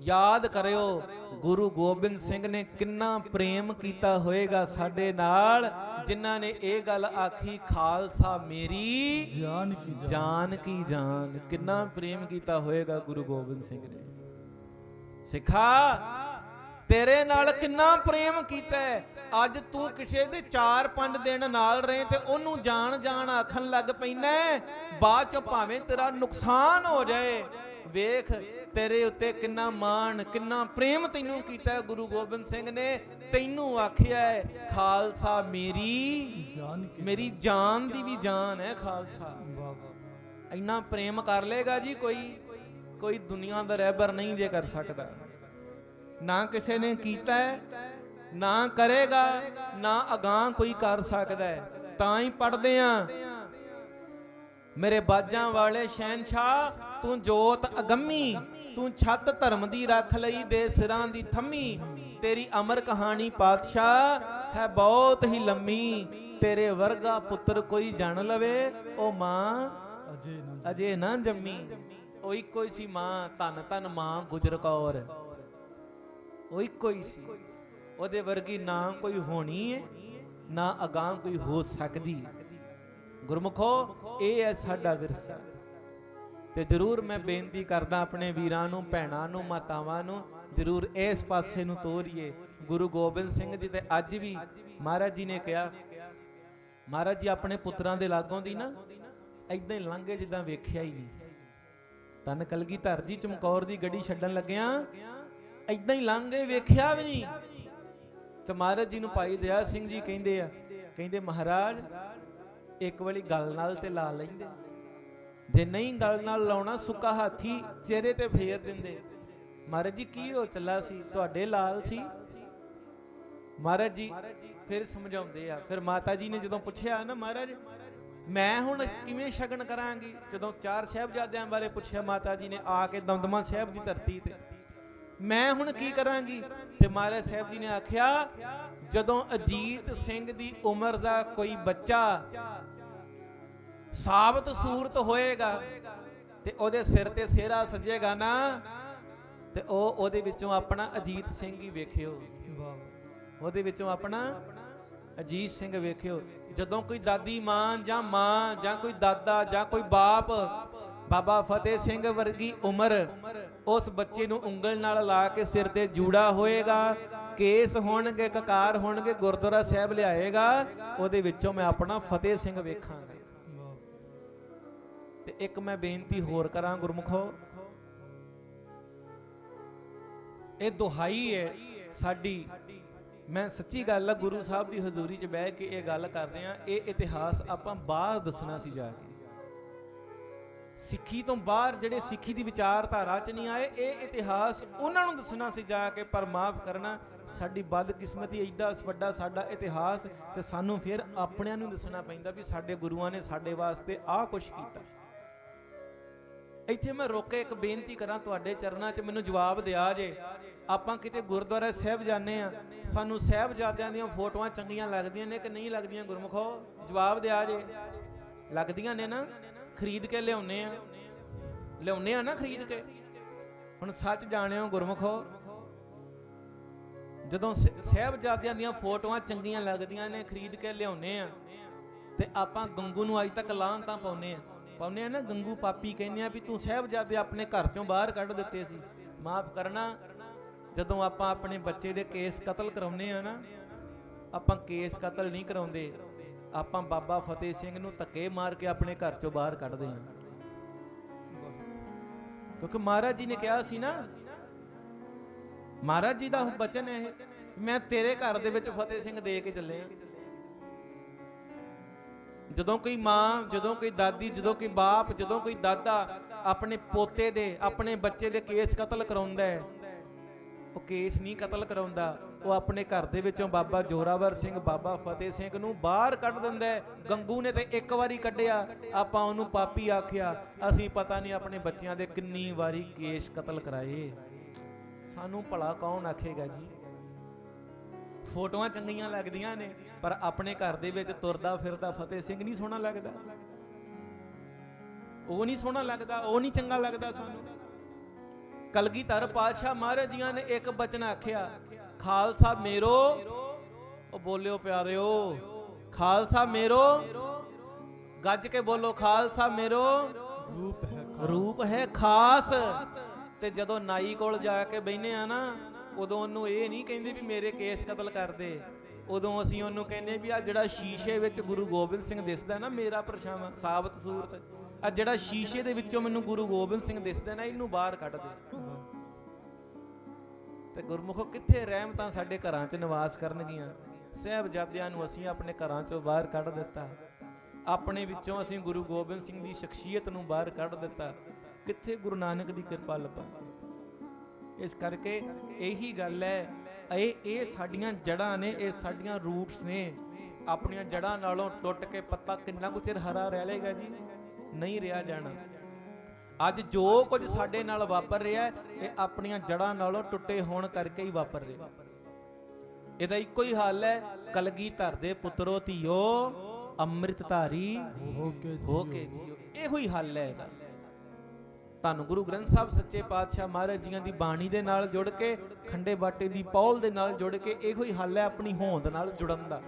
ਯਾਦ ਕਰਿਓ ਗੁਰੂ ਗੋਬਿੰਦ ਸਿੰਘ ਨੇ ਕਿੰਨਾ ਪ੍ਰੇਮ ਕੀਤਾ ਹੋਏਗਾ ਸਾਡੇ ਨਾਲ ਜਿਨ੍ਹਾਂ ਨੇ ਇਹ ਗੱਲ ਆਖੀ ਖਾਲਸਾ ਮੇਰੀ ਜਾਨ ਕੀ ਜਾਨ ਜਾਨ ਕੀ ਜਾਨ ਕਿੰਨਾ ਪ੍ਰੇਮ ਕੀਤਾ ਹੋਏਗਾ ਗੁਰੂ ਗੋਬਿੰਦ ਸਿੰਘ ਨੇ ਸਿੱਖਾ ਤੇਰੇ ਨਾਲ ਕਿੰਨਾ ਪ੍ਰੇਮ ਕੀਤਾ। ਅੱਜ ਤੂੰ ਕਿਸੇ ਦੇ 4-5 ਦਿਨ ਨਾਲ ਰਹੇ ਤੇ ਉਹਨੂੰ ਜਾਣ ਜਾਣ ਆਖਣ ਲੱਗ ਪੈਣਾ। ਬਾਅਦ ਚ ਭਾਵੇਂ ਤੇਰਾ ਨੁਕਸਾਨ ਹੋ ਜਾਏ ਵੇਖ ਤੇਰੇ ਉੱਤੇ ਕਿੰਨਾ ਮਾਣ ਕਿੰਨਾ ਪ੍ਰੇਮ ਤੈਨੂੰ ਕੀਤਾ ਹੈ ਗੁਰੂ ਗੋਬਿੰਦ ਸਿੰਘ ਨੇ। ਤੈਨੂੰ ਆਖਿਆ ਹੈ ਖਾਲਸਾ ਮੇਰੀ ਜਾਨ ਕੀ ਮੇਰੀ ਜਾਨ ਦੀ ਵੀ ਜਾਨ ਹੈ ਖਾਲਸਾ। ਵਾਹ ਵਾਹ ਇੰਨਾ ਪ੍ਰੇਮ ਕਰ ਲੇਗਾ ਜੀ ਕੋਈ ਕੋਈ ਦੁਨੀਆ ਦਾ ਰਹਿਬਰ ਨਹੀਂ ਜੇ ਕਰ ਸਕਦਾ। ਨਾ ਕਿਸੇ ਨੇ ਕੀਤਾ ਹੈ ਨਾ ਕਰੇਗਾ ਨਾ ਅਗਾਹ ਕੋਈ ਕਰ ਸਕਦਾ ਹੈ। ਤਾਂ ਹੀ ਪੜਦੇ ਆ। ਮੇਰੇ ਬਾਜਾਂ ਵਾਲੇ ਸ਼ਹਿਨशाह ਤੂੰ ਜੋਤ ਅਗੰਮੀ। ਤੂੰ ਛੱਤ ਧਰਮ ਦੀ ਰੱਖ ਲਈ ਦੇ ਸਿਰਾਂ ਦੀ ਥੰਮੀ। ਤੇਰੀ ਅਮਰ ਕਹਾਣੀ ਪਾਤਸ਼ਾਹ ਹੈ ਬਹੁਤ ਹੀ ਲੰਮੀ। ਤੇਰੇ ਵਰਗਾ ਪੁੱਤਰ ਕੋਈ ਜਾਣ ਲਵੇ ਉਹ ਮਾਂ ਅਜੇ ਨਾ ਅਜੇ ਨਾ ਜੰਮੀ। ਉਹ ਇੱਕੋ ਹੀ ਸੀ ਮਾਂ ਧੰਨ ਧੰਨ ਮਾਂ ਗੁਜਰ ਕੌਰ। ਉਹ ਇੱਕੋ ਹੀ ਸੀ। ਉਹਦੇ ਵਰਗੀ ਨਾ ਕੋਈ ਹੋਣੀ ਹੈ ਨਾ ਅਗਾਹ ਕੋਈ ਹੋ ਸਕਦੀ। ਗੁਰਮੁਖੋ ਇਹ ਹੈ ਸਾਡਾ ਵਿਰਸਾ। ਤੇ ਜਰੂਰ ਮੈਂ ਬੇਨਤੀ ਕਰਦਾ ਆਪਣੇ ਵੀਰਾਂ ਨੂੰ, ਭੈਣਾਂ ਨੂੰ, ਮਾਤਾਵਾਂ ਨੂੰ, ਜਰੂਰ ਇਸ ਪਾਸੇ ਨੂੰ ਤੋਰੀਏ। ਗੁਰੂ ਗੋਬਿੰਦ ਸਿੰਘ ਜੀ ਤੇ ਅੱਜ ਵੀ ਮਹਾਰਾਜ ਜੀ ਨੇ ਕਿਹਾ, ਮਹਾਰਾਜ ਜੀ ਆਪਣੇ ਪੁੱਤਰਾਂ ਦੇ ਲਾਗੋਂ ਦੀ ਨਾ ਐਦਾਂ ਹੀ ਲੰਘੇ ਜਿੱਦਾਂ ਵੇਖਿਆ ਹੀ ਨਹੀਂ। ਤਨ ਕਲਗੀ ਧਰ ਜੀ ਚਮਕੌਰ ਦੀ ਗੱਡੀ ਛੱਡਣ ਲੱਗਿਆ ਐਦਾਂ ਹੀ ਲੰਘੇ ਵੇਖਿਆ ਵੀ ਨਹੀਂ। ਤੇ ਮਹਾਰਾਜ ਜੀ ਨੂੰ ਭਾਈ ਦਇਆ ਸਿੰਘ ਜੀ ਕਹਿੰਦੇ ਆ, ਕਹਿੰਦੇ ਮਹਾਰਾਜ, ਇੱਕ ਵਾਲੀ ਗੱਲ ਨਾਲ ਤੇ ਲਾ ਲੈਂਦੇ। ਜੇ ਨਹੀਂ ਗੱਲ ਨਾਲ ਲਾਉਣਾ ਸੁੱਕਾ ਹਾਥੀ, ਚਿਹਰੇ ਤੇ ਫੇਰ ਦਿੰਦੇ। ਮਹਾਰਾਜ ਜੀ, ਕੀ ਹੋ ਚੱਲਾ ਸੀ? ਤੁਹਾਡੇ ਲਾਲ ਸੀ। ਮਹਾਰਾਜ ਜੀ ਫਿਰ ਸਮਝਾਉਂਦੇ ਆ। ਫਿਰ ਮਾਤਾ ਜੀ ਨੇ ਜਦੋਂ ਪੁੱਛਿਆ, ਨਾ ਮਹਾਰਾਜ, ਮੈਂ ਹੁਣ ਕਿਵੇਂ ਸ਼ਗਨ ਕਰਾਂਗੀ? ਜਦੋਂ ਚਾਰ ਸਾਹਿਬਜ਼ਾਦਿਆਂ ਬਾਰੇ ਪੁੱਛਿਆ, ਮਾਤਾ ਜੀ ਨੇ ਆ ਕੇ ਦਮਦਮਾ ਸਾਹਿਬ ਦੀ ਧਰਤੀ ਤੇ, ਮੈਂ ਹੁਣ ਕੀ ਕਰਾਂਗੀ? ਤੇ ਮਹਾਰਾਜ ਸਾਹਿਬ ਜੀ ਨੇ ਆਖਿਆ, ਜਦੋਂ ਅਜੀਤ ਸਿੰਘ ਦੀ ਉਮਰ ਦਾ ਕੋਈ ਬੱਚਾ ਸਾਬਤ ਸੂਰਤ ਹੋਏਗਾ ਤੇ ਉਹਦੇ ਸਿਰ ਤੇ ਸਿਹਰਾ ਸਜੇਗਾ ਨਾ ਤੇ ਉਹ ਉਹਦੇ ਵਿੱਚੋਂ ਆਪਣਾ ਅਜੀਤ ਸਿੰਘ ਹੀ ਵੇਖਿਓ। ਵਾਹ। ਉਹਦੇ ਵਿੱਚੋਂ ਆਪਣਾ ਅਜੀਤ ਸਿੰਘ ਵੇਖਿਓ। ਜਦੋਂ ਕੋਈ ਦਾਦੀ ਮਾਂ ਜਾਂ ਮਾਂ ਜਾਂ ਕੋਈ ਦਾਦਾ ਜਾਂ ਕੋਈ ਬਾਪ ਬਾਬਾ ਫਤਿਹ ਸਿੰਘ ਵਰਗੀ ਉਮਰ ਉਸ ਬੱਚੇ ਨੂੰ ਉਂਗਲ ਨਾਲ ਲਾ ਕੇ ਸਿਰ ਤੇ ਜੂੜਾ ਹੋਏਗਾ ਕੇਸ ਹੋਣਗੇ ਕਕਾਰ ਹੋਣਗੇ ਗੁਰਦੁਆਰਾ ਸਾਹਿਬ ਲਿਆਏਗਾ ਉਹਦੇ ਵਿੱਚੋਂ ਮੈਂ ਆਪਣਾ ਫਤਿਹ ਸਿੰਘ ਵੇਖਾਂਗਾ। ਤੇ ਇੱਕ ਮੈਂ ਬੇਨਤੀ ਹੋਰ ਕਰਾਂ ਗੁਰਮੁਖੋ। ਇਹ ਦੁਹਾਈ ਹੈ ਸਾਡੀ। ਮੈਂ ਸੱਚੀ ਗੱਲ ਆ, ਗੁਰੂ ਸਾਹਿਬ ਦੀ ਹਜ਼ੂਰੀ 'ਚ ਬਹਿ ਕੇ ਇਹ ਗੱਲ ਕਰ ਰਿਹਾ, ਇਹ ਇਤਿਹਾਸ ਆਪਾਂ ਬਾਹਰ ਦੱਸਣਾ ਸੀ ਜਾ ਕੇ। ਸਿੱਖੀ ਤੋਂ ਬਾਹਰ ਜਿਹੜੇ ਸਿੱਖੀ ਦੀ ਵਿਚਾਰਧਾਰਾ 'ਚ ਨਹੀਂ ਆਏ, ਇਹ ਇਤਿਹਾਸ ਉਹਨਾਂ ਨੂੰ ਦੱਸਣਾ ਸੀ ਜਾ ਕੇ, ਪਰ ਮਾਫ ਕਰਨਾ, ਸਾਡੀ ਬਦਕਿਸਮਤੀ ਐਡਾ ਵੱਡਾ ਸਾਡਾ ਇਤਿਹਾਸ ਤੇ ਸਾਨੂੰ ਫਿਰ ਆਪਣਿਆਂ ਨੂੰ ਦੱਸਣਾ ਪੈਂਦਾ ਵੀ ਸਾਡੇ ਗੁਰੂਆਂ ਨੇ ਸਾਡੇ ਵਾਸਤੇ ਆਹ ਕੁਛ ਕੀਤਾ। ਇੱਥੇ ਮੈਂ ਰੋਕ ਕੇ ਇੱਕ ਬੇਨਤੀ ਕਰਾਂ ਤੁਹਾਡੇ ਚਰਨਾਂ 'ਚ ਮੈਨੂੰ ਜਵਾਬ ਦਿਆ ਜੇ। ਆਪਾਂ ਕਿਤੇ ਗੁਰਦੁਆਰਾ ਸਾਹਿਬ ਜਾਂਦੇ ਆ ਸਾਨੂੰ ਸਾਹਿਬਜ਼ਾਦਿਆਂ ਦੀਆਂ ਫੋਟੋਆਂ ਚੰਗੀਆਂ ਲੱਗਦੀਆਂ ਨੇ ਕਿ ਨਹੀਂ ਲੱਗਦੀਆਂ ਗੁਰਮੁਖੋ? ਜਵਾਬ ਦਿਆ ਜੇ। ਲੱਗਦੀਆਂ ਨੇ ਨਾ? ਖਰੀਦ ਕੇ ਲਿਆਉਨੇ ਆ ਲਿਆਉਨੇ ਆ ਨਾ ਖਰੀਦ ਕੇ? ਹੁਣ ਸੱਚ ਜਾਣਿਓ ਗੁਰਮੁਖੋ, ਜਦੋਂ ਸ- ਸਾਹਿਬਜ਼ਾਦਿਆਂ ਦੀਆਂ ਫੋਟੋਆਂ ਚੰਗੀਆਂ ਲੱਗਦੀਆਂ ਨੇ, ਖਰੀਦ ਕੇ ਲਿਆਉਨੇ ਆ ਤੇ ਆਪਾਂ ਗੰਗੂ ਨੂੰ ਅੱਜ ਤੱਕ ਲਾਹਨ ਤਾਂ ਪਾਉਨੇ ਆ ਪਾਉਨੇ ਆ ਨਾ, ਗੰਗੂ ਪਾਪੀ ਕਹਿੰਦੇ ਆ ਵੀ ਤੂੰ ਸਾਹਿਬਜ਼ਾਦੇ ਆਪਣੇ ਘਰ ਚੋਂ ਬਾਹਰ ਕੱਢ ਦਿੱਤੇ ਸੀ। ਮਾਫ ਕਰਨਾ, ਜਦੋਂ ਆਪਾਂ ਆਪਣੇ ਬੱਚੇ ਦੇ ਕੇਸ ਕਤਲ ਕਰਾਉਨੇ ਆ ਨਾ, ਆਪਾਂ ਕੇਸ ਕਤਲ ਨਹੀਂ ਕਰਾਉਂਦੇ। ਆਪਾਂ ਬਾਬਾ ਫਤਿਹ ਸਿੰਘ ਨੂੰ ਧੱਕੇ ਮਾਰ ਕੇ ਆਪਣੇ ਘਰ ਚੋਂ ਬਾਹਰ ਕੱਢਦੇ ਹਾਂ ਕਿਉਂਕਿ ਮਹਾਰਾਜ ਜੀ ਨੇ ਕਿਹਾ ਸੀ ਨਾ, ਮਹਾਰਾਜ ਜੀ ਦਾ ਬਚਨ ਹੈ ਇਹ, ਮੈਂ ਤੇਰੇ ਘਰ ਦੇ ਵਿੱਚ ਫਤਿਹ ਸਿੰਘ ਦੇ ਕੇ ਚੱਲੇ ਆ। ਜਦੋਂ ਕੋਈ ਮਾਂ, ਜਦੋਂ ਕੋਈ ਦਾਦੀ, ਜਦੋਂ ਕੋਈ ਬਾਪ, ਜਦੋਂ ਕੋਈ ਦਾਦਾ ਆਪਣੇ ਪੋਤੇ ਦੇ, ਆਪਣੇ ਬੱਚੇ ਦੇ ਕੇਸ ਕਤਲ ਕਰਾਉਂਦਾ ਹੈ, ਉਹ ਕੇਸ ਨਹੀਂ ਕਤਲ ਕਰਾਉਂਦਾ, ਉਹ ਆਪਣੇ ਘਰ ਦੇ ਵਿੱਚੋਂ ਬਾਬਾ ਜੋਰਾਵਰ ਸਿੰਘ, ਬਾਬਾ ਫਤਿਹ ਸਿੰਘ ਨੂੰ ਬਾਹਰ ਕੱਢ ਦਿੰਦਾ ਗੰਗੂ ਨੇ ਤੇ ਇੱਕ ਵਾਰੀ ਕੱਢਿਆ, ਆਪਾਂ ਉਹਨੂੰ ਪਾਪੀ ਆਖਿਆ, ਅਸੀਂ ਪਤਾ ਨਹੀਂ ਆਪਣੇ ਬੱਚਿਆਂ ਦੇ ਕਿੰਨੀ ਵਾਰੀ ਕੇਸ ਕਤਲ ਕਰਾਏ। ਸਾਨੂੰ ਭਲਾ ਕੌਣ ਆਖੇਗਾ ਜੀ? ਫੋਟੋਆਂ ਚੰਗੀਆਂ ਲੱਗਦੀਆਂ ਨੇ। ਪਰ ਆਪਣੇ ਘਰ ਦੇ ਵਿੱਚ ਤੁਰਦਾ ਫਿਰਦਾ ਫਤਿਹ ਸਿੰਘ ਨਹੀਂ ਸੋਹਣਾ ਲੱਗਦਾ। ਉਹ ਨਹੀਂ ਸੋਹਣਾ ਲੱਗਦਾ ਉਹ ਨਹੀਂ ਚੰਗਾ ਲੱਗਦਾ ਸਾਨੂੰ। ਕਲਗੀਧਰ ਪਾਤਸ਼ਾਹ ਮਹਾਰਾਜ ਜੀਆਂ ਨੇ ਇੱਕ ਬਚਨ ਆਖਿਆ ਖਾਲਸਾ ਮੇਰੋ ਉਹ ਬੋਲਿਓ ਪਿਆਰਿਓ ਖਾਲਸਾ ਮੇਰੋ ਗੱਜ ਕੇ ਬੋਲੋ ਖਾਲਸਾ ਮੇਰੋ ਰੂਪ ਹੈ ਖਾਸ। ਰੂਪ ਹੈ ਖਾਸ। ਤੇ ਜਦੋਂ ਨਾਈ ਕੋਲ ਜਾ ਕੇ ਬੈਨੇ ਆ ਨਾ ਉਦੋਂ ਉਹਨੂੰ ਇਹ ਨਹੀਂ ਕਹਿੰਦੇ ਵੀ ਮੇਰੇ ਕੇਸ ਕਤਲ ਕਰ ਦੇ। ਉਦੋਂ ਅਸੀਂ ਉਹਨੂੰ ਕਹਿੰਦੇ ਵੀ ਆ ਜਿਹੜਾ ਸ਼ੀਸ਼ੇ ਵਿੱਚ ਗੁਰੂ ਗੋਬਿੰਦ ਸਿੰਘ ਦਿਸਦਾ ਨਾ ਮੇਰਾ ਪਰਛਾਵਾਂ, ਸਾਬਤ ਸੂਰਤ, ਆ ਜਿਹੜਾ ਸ਼ੀਸ਼ੇ ਦੇ ਵਿੱਚੋਂ ਮੈਨੂੰ ਗੁਰੂ ਗੋਬਿੰਦ ਸਿੰਘ ਦਿਸਦਾ ਨਾ, ਇਹਨੂੰ ਬਾਹਰ ਕੱਢ ਦੇ। ਤੇ ਗੁਰਮੁਖੋ ਕਿੱਥੇ ਰਹਿਮਤਾਂ ਸਾਡੇ ਘਰਾਂ 'ਚ ਨਿਵਾਸ ਕਰਨਗੀਆਂ? ਸਹਿਬਜ਼ਾਦਿਆਂ ਨੂੰ ਅਸੀਂ ਆਪਣੇ ਘਰਾਂ 'ਚੋਂ ਬਾਹਰ ਕੱਢ ਦਿੱਤਾ। ਆਪਣੇ ਵਿੱਚੋਂ ਅਸੀਂ ਗੁਰੂ ਗੋਬਿੰਦ ਸਿੰਘ ਦੀ ਸ਼ਖਸੀਅਤ ਨੂੰ ਬਾਹਰ ਕੱਢ ਦਿੱਤਾ। ਕਿੱਥੇ ਗੁਰੂ ਨਾਨਕ ਦੀ ਕਿਰਪਾ ਲੱਭਾ? ਇਸ ਕਰਕੇ ਇਹੀ ਗੱਲ ਹੈ ਇਹ ਇਹ ਸਾਡੀਆਂ ਜੜਾਂ ਨੇ ਇਹ ਸਾਡੀਆਂ ਰੂਟਸ ਨੇ। ਆਪਣੀਆਂ ਜੜਾਂ ਨਾਲੋਂ ਟੁੱਟ ਕੇ ਪੱਤਾ ਕਿੰਨਾ ਕੁ ਚਿਰ ਹਰਾ ਰਹਿ ਲੇਗਾ ਜੀ? ਨਹੀਂ ਰਿਹਾ ਜਾਣਾ। ਅੱਜ ਜੋ ਕੁਝ ਸਾਡੇ ਨਾਲ ਵਾਪਰ ਰਿਹਾ ਹੈ, ਇਹ ਆਪਣੀਆਂ ਜੜਾਂ ਨਾਲੋਂ ਟੁੱਟੇ ਹੋਣ ਕਰਕੇ ਹੀ ਵਾਪਰ ਰਿਹਾ। ਇਹਦਾ ਇੱਕੋ ਹੀ ਹੱਲ ਹੈ ਕਲਗੀਧਰ ਦੇ ਪੁੱਤਰੋ ਧੀਓ ਅੰਮ੍ਰਿਤ ਧਾਰੀ ਹੋ ਕੇ ਹੋ ਕੇ ਜੀਓ। ਇਹੋ ਹੀ ਹੱਲ ਹੈ ਇਹਦਾ। ਤੁਹਾਨੂੰ ਗੁਰੂ ਗ੍ਰੰਥ ਸਾਹਿਬ ਸੱਚੇ ਪਾਤਸ਼ਾਹ ਮਹਾਰਾਜ ਜੀਆਂ ਦੀ ਬਾਣੀ ਦੇ ਨਾਲ ਜੁੜ ਕੇ, ਖੰਡੇ ਬਾਟੇ ਦੀ ਪੌਲ ਦੇ ਨਾਲ ਜੁੜ ਕੇ, ਇਹੋ ਹੀ ਹੱਲ ਹੈ ਆਪਣੀ ਹੋਂਦ ਨਾਲ ਜੁੜਨ ਦਾ।